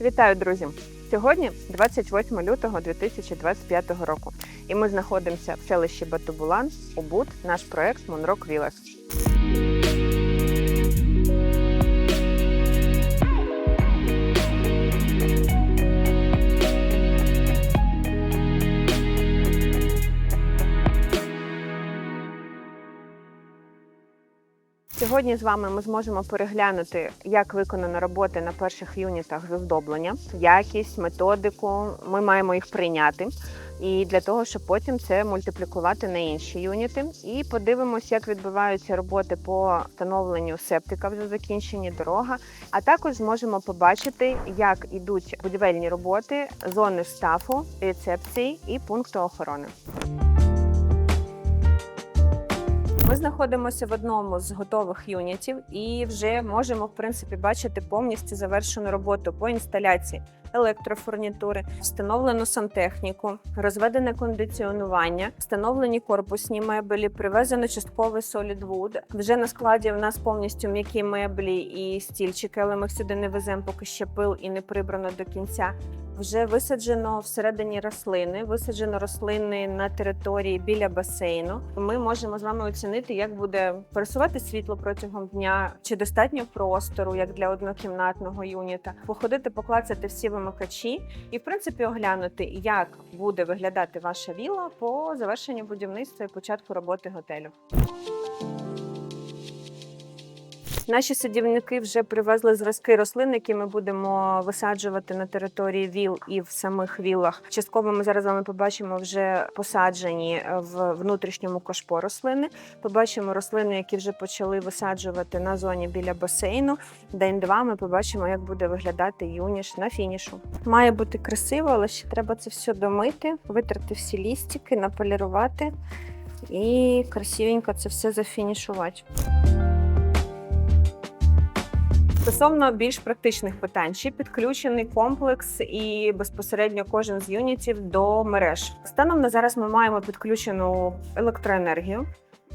Вітаю, друзі! Сьогодні 28 лютого 2025 року, і ми знаходимося в селищі Батубулан, Убуд, наш проект Монрок Вілас. Сьогодні з вами ми зможемо переглянути, як виконана робота на перших юнітах з оздоблення, якість, методику. Ми маємо їх прийняти. І для того, щоб потім це мультиплікувати на інші юніти. І подивимось, як відбуваються роботи по встановленню септика вже закінчені дорога. А також зможемо побачити, як ідуть будівельні роботи, зони стафу, рецепції і пункту охорони. Ми знаходимося в одному з готових юнітів і вже можемо в принципі бачити повністю завершену роботу по інсталяції електрофурнітури, встановлену сантехніку, розведене кондиціонування, встановлені корпусні меблі, привезено частковий солідвуд. Вже на складі в нас повністю м'які меблі і стільчики, але ми сюди не веземо, поки ще пил і не прибрано до кінця. Вже висаджено всередині рослини, висаджено рослини на території біля басейну. Ми можемо з вами оцінити, як буде пересувати світло протягом дня, чи достатньо простору, як для однокімнатного юніта, походити, поклацати всі вимикачі і, в принципі, оглянути, як буде виглядати ваша віла по завершенню будівництва і початку роботи готелю. Наші садівники вже привезли зразки рослин, які ми будемо висаджувати на території віл і в самих вілах. Частково ми зараз вами побачимо вже посаджені в внутрішньому кошпо рослини. Побачимо рослини, які вже почали висаджувати на зоні біля басейну. День-два ми побачимо, як буде виглядати юніш на фінішу. Має бути красиво, але ще треба це все домити, витерти всі лістики, наполірувати і красивенько це все зафінішувати. Стосовно більш практичних питань, чи підключений комплекс і безпосередньо кожен з юнітів до мереж. Станом на зараз ми маємо підключену електроенергію,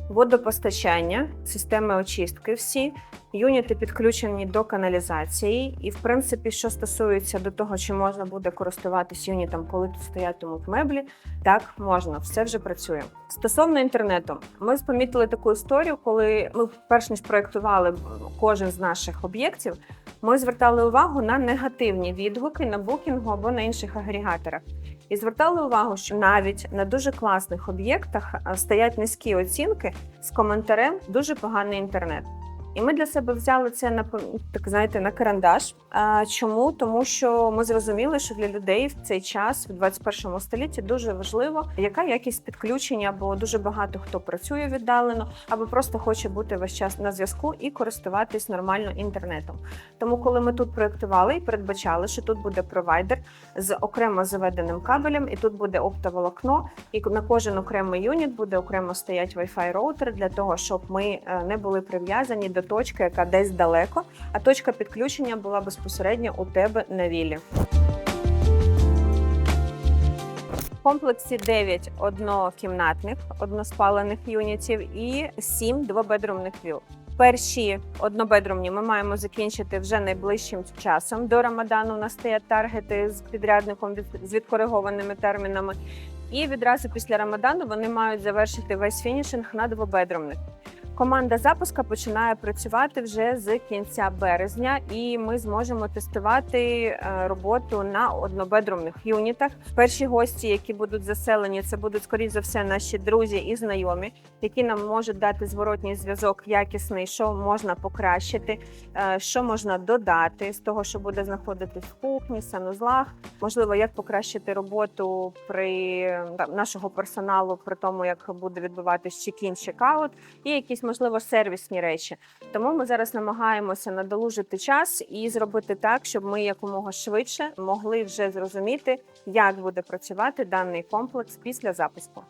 водопостачання, системи очистки. Всі юніти підключені до каналізації. І, в принципі, що стосується до того, чи можна буде користуватись юнітом, коли тут стоятимуть меблі, так можна, все вже працює. Стосовно інтернету, ми помітили таку історію, коли ми перш ніж проєктували кожен з наших об'єктів, ми звертали увагу на негативні відгуки на букінгу або на інших агрегаторах. І звертали увагу, що навіть на дуже класних об'єктах стоять низькі оцінки з коментарем дуже поганий інтернет. І ми для себе взяли це на так знаєте на карандаш. А чому? Тому що ми зрозуміли, що для людей в цей час, в 21 столітті, дуже важливо, яка якість підключення, бо дуже багато хто працює віддалено, або просто хоче бути весь час на зв'язку і користуватись нормально інтернетом. Тому, коли ми тут проєктували і передбачали, що тут буде провайдер з окремо заведеним кабелем, і тут буде оптоволокно, і на кожен окремий юніт буде окремо стоять Wi-Fi роутер для того, щоб ми е, не були прив'язані до точки, яка десь далеко, а точка підключення була безпосередньо у тебе на вілі. В комплексі 9 однокімнатних односпалених юнітів і 7 двобедрумних віл. Перші однобедрумні ми маємо закінчити вже найближчим часом. До Рамадану у нас стоять таргети з підрядником з відкоригованими термінами. І відразу після Рамадану вони мають завершити весь фінішинг на двобедрумних. Команда запуска починає працювати вже з кінця березня, і ми зможемо тестувати е, роботу на однобедрумних юнітах. Перші гості, які будуть заселені, це будуть скоріш за все наші друзі і знайомі, які нам можуть дати зворотній зв'язок якісний, що можна покращити, е, що можна додати з того, що буде знаходитись в кухні, санузлах. Можливо, як покращити роботу при там, нашого персоналу, при тому, як буде відбуватись чекін, чекаут, і якісь можливо сервісні речі. Тому ми зараз намагаємося надолужити час і зробити так, щоб ми якомога швидше могли вже зрозуміти, як буде працювати даний комплекс після запуску.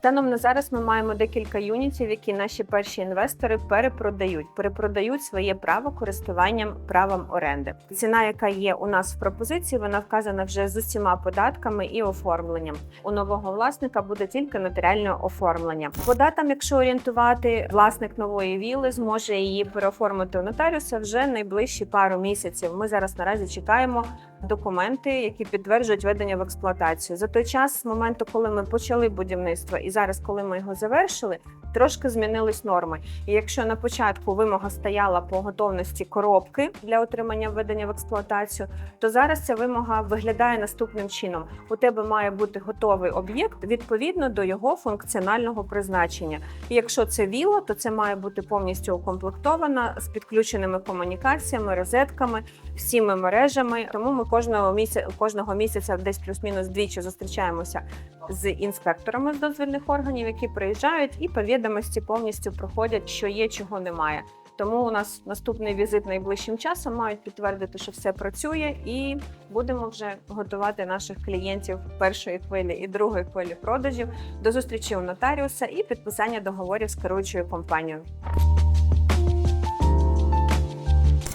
Станом на зараз ми маємо декілька юнітів, які наші перші інвестори перепродають, перепродають своє право користуванням правом оренди. Ціна, яка є у нас в пропозиції, вона вказана вже з усіма податками і оформленням. У нового власника буде тільки нотаріальне оформлення. По датам, якщо орієнтувати, власник нової віли зможе її переоформити у нотаріуса вже найближчі пару місяців. Ми зараз наразі чекаємо документи, які підтверджують введення в експлуатацію. За той час, з моменту, коли ми почали будівництво, і зараз, коли ми його завершили, трошки змінились норми. І якщо на початку вимога стояла по готовності коробки для отримання введення в експлуатацію, то зараз ця вимога виглядає наступним чином: у тебе має бути готовий об'єкт відповідно до його функціонального призначення. І якщо це віло, то це має бути повністю укомплектована з підключеними комунікаціями, розетками, всіми мережами. Тому ми кожного місяця кожного місяця десь плюс-мінус двічі зустрічаємося з інспекторами з дозвільних органів, які приїжджають і по відомості повністю проходять, що є, чого немає. Тому у нас наступний візит найближчим часом мають підтвердити, що все працює, і будемо вже готувати наших клієнтів першої хвилі і другої хвилі продажів до зустрічі у нотаріуса і підписання договорів з керуючою компанією.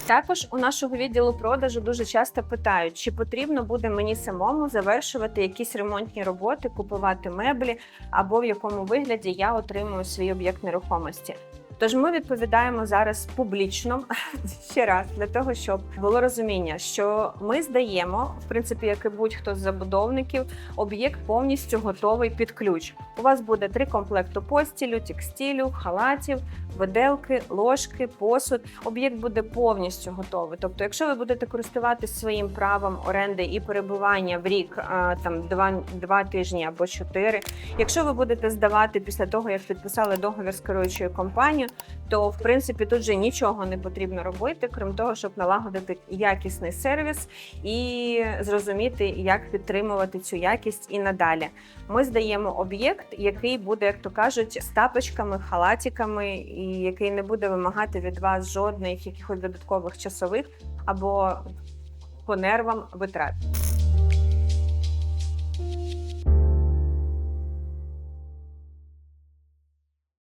Також у нашого відділу продажу дуже часто питають, чи потрібно буде мені самому завершувати якісь ремонтні роботи, купувати меблі або в якому вигляді я отримую свій об'єкт нерухомості. Тож ми відповідаємо зараз публічно ще раз для того, щоб було розуміння, що ми здаємо, в принципі, як і будь-хто з забудовників, об'єкт повністю готовий під ключ. У вас буде три комплекти постілю, текстилю, халатів, виделки, ложки, посуд. Об'єкт буде повністю готовий. Тобто, якщо ви будете користуватися своїм правом оренди і перебування в рік там два, два тижні або чотири, якщо ви будете здавати після того, як підписали договір з керуючою компанією, то в принципі тут же нічого не потрібно робити, крім того, щоб налагодити якісний сервіс і зрозуміти, як підтримувати цю якість і надалі. Ми здаємо об'єкт, який буде, як то кажуть, з тапочками, халатиками, і який не буде вимагати від вас жодних якихось додаткових часових або по нервам витрат.